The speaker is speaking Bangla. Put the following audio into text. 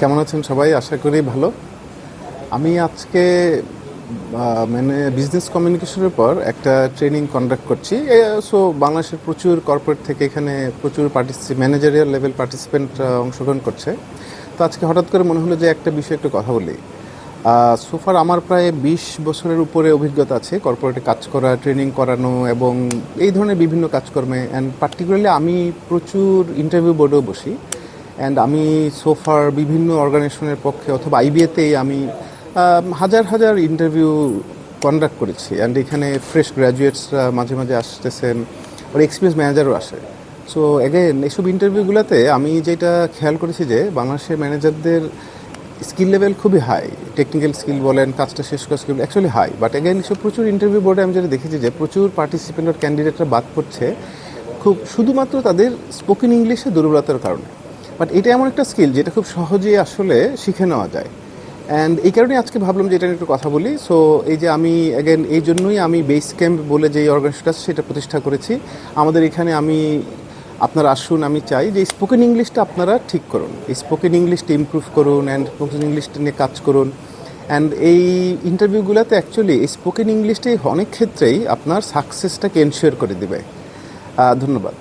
কেমন আছেন সবাই? আশা করি ভালো। আমি আজকে মানে বিজনেস কমিউনিকেশনের পর একটা ট্রেনিং কন্ডাক্ট করছি। সো বাংলাদেশের প্রচুর কর্পোরেট থেকে এখানে প্রচুর ম্যানেজারিয়াল লেভেল পার্টিসিপেন্ট অংশগ্রহণ করছে। তো আজকে হঠাৎ করে মনে হলো যে একটা বিষয়ে একটু কথা বলি। সোফার আমার প্রায় বিশ বছরের উপরে অভিজ্ঞতা আছে কর্পোরেটে কাজ করা ট্রেনিং করানো এবং এই ধরনের বিভিন্ন কাজকর্মে। অ্যান্ড পার্টিকুলারলি আমি প্রচুর ইন্টারভিউ বোর্ডেও বসি। অ্যান্ড আমি সোফার বিভিন্ন অর্গানাইজেশনের পক্ষে অথবা আইবিএতেই আমি হাজার হাজার ইন্টারভিউ কন্ডাক্ট করেছি। অ্যান্ড এখানে ফ্রেশ গ্র্যাজুয়েটসরা মাঝে মাঝে আসতেছেন আর এক্সপিরিয়েন্স ম্যানেজারও আসে। সো অ্যাগেন এইসব ইন্টারভিউগুলোতে আমি যেটা খেয়াল করেছি যে, বাংলাদেশের ম্যানেজারদের স্কিল লেভেল খুবই হাই টেকনিক্যাল স্কিল বলেন, কাজটা শেষ করা skill actually high but again এসব প্রচুর ইন্টারভিউ বোর্ডে আমি যেটা দেখেছি যে, প্রচুর পার্টিসিপেন্ট আর ক্যান্ডিডেটরা বাদ পড়ছে। খুব, শুধুমাত্র তাদের স্পোকেন ইংলিশে দুর্বলতার কারণে। বাট এটা এমন একটা স্কিল যেটা খুব সহজেই আসলে শিখে নেওয়া যায়। অ্যান্ড এই কারণে আজকে ভাবলাম যে এটা একটু কথা বলি। সো এই যে আমি অ্যাগেন এই জন্যই আমি বেস ক্যাম্প বলে যে অর্গানাইজেশনটা সেটা প্রতিষ্ঠা করেছি। আমাদের এখানে আমি, আপনারা আসুন, আমি চাই যে স্পোকেন ইংলিশটা আপনারা ঠিক করুন। স্পোকেন ইংলিশটা ইমপ্রুভ করুন অ্যান্ড স্পোকেন ইংলিশটা নিয়ে কাজ করুন। অ্যান্ড এই ইন্টারভিউগুলোতে অ্যাকচুয়ালি স্পোকেন ইংলিশটাই অনেক ক্ষেত্রেই আপনার সাকসেসটাকে এনশিওর করে দেবে। ধন্যবাদ।